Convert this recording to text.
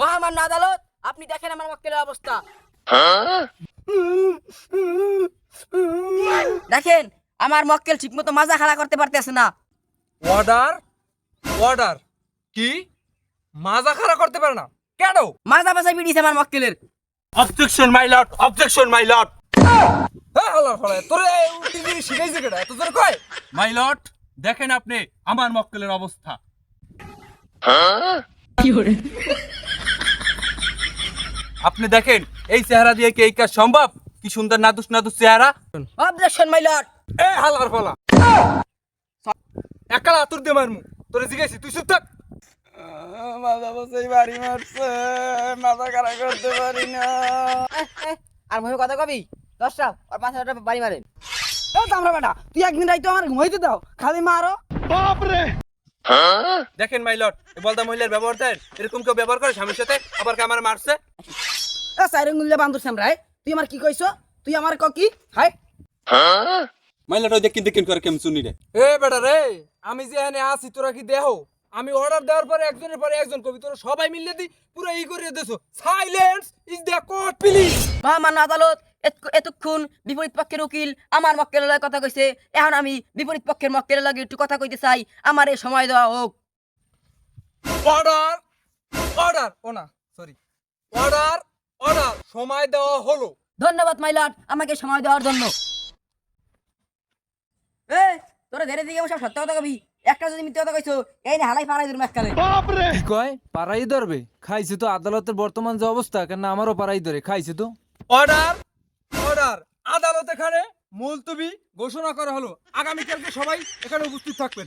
মহামান্য আদালত আপনি দেখেন আমার মক্কেলের অবস্থা। দেখেন আমার মক্কেল ঠিকমতো মাজা খাড়া করতে পারতেছে না। অর্ডার অর্ডার কি? মাজা খাড়া করতে পারে না। কেন? মাজা বাসা পিটিছে আমার মক্কেলের। Objection my lord objection my lord হ্যাঁ মাই লর্ড দেখেন আপনি আমার মক্কেলের অবস্থা। আপনি দেখেন এই চেহারা দিয়ে কি এই কাজ সম্ভব? কি সুন্দর নাদুস নাদুস চেহারা। অবজেকশন মাই লর্ড এ হালার ফলা একালা আতুর দে মারমু। তোরে জিজ্ঞাসি তুই চুপ থাক। মাজা বাসাই বাড়ি মারছে মাজা খাড়া করতে পারি না আর মুখে কথা কবি? দশটা আর পাঁচ হাজার বাড়ি মারে ও দামরা বেটা তুই একদিন রাইতো আমার ঘুমাইতে দাও খালি মারো। দেখেন মাই লর্ড এই বলদা মহিলার ব্যবহার দেন। এরকম কেউ ব্যবহার করে স্বামীর সাথে? আবার কে আমার মারছে? এ সাইরে গুল্লে বান্দর সামরাই তুই আমার কি কইছো? তুই আমার ক কি? হাই। মাই লর্ড ওই দেখেন দেখেন করে কেমন শুনি রে। এ বেটা রে আমি যে এখানে আছি তোরা কি দেহ? আমি অর্ডার দেওয়ার পরে একজনের পরে একজন কবি তোরা সবাই মিললে দি পুরো ই করে দেছো। Silence is the court please মহামান্য আদালত এত- এতক্ষণ বিপরীত পক্ষের উকিল আমার মক্কেলের লগে কথা কইছে। এখন আমি বিপরীত পক্ষের মক্কেলের লগে একটু কথা কইতে চাই। আমার এই সময় দেওয়া হোক। অর্ডার অর্ডার ও না সরি অর্ডার অর্ডার সময় দেওয়া হলো। ধন্যবাদ মাইলাট আমাকে সময় দেওয়ার জন্য। এ তোরা ধীরে দিকে সব সত্য কথা কবি। একটা যদি মিথ্যে কথা কইছো এই না হালাই পাড়াই দিল এককালে। কি কয়? পাড়াই ধরবে? খাইছে তো আদালতের বর্তমান যে অবস্থা কেন আমারও পাড়াই ধরে। খাইছে তো। অর্ডার আদালত এখানে মুলতবি ঘোষণা করা হলো। আগামীকালকে সবাই এখানে উপস্থিত থাকবেন।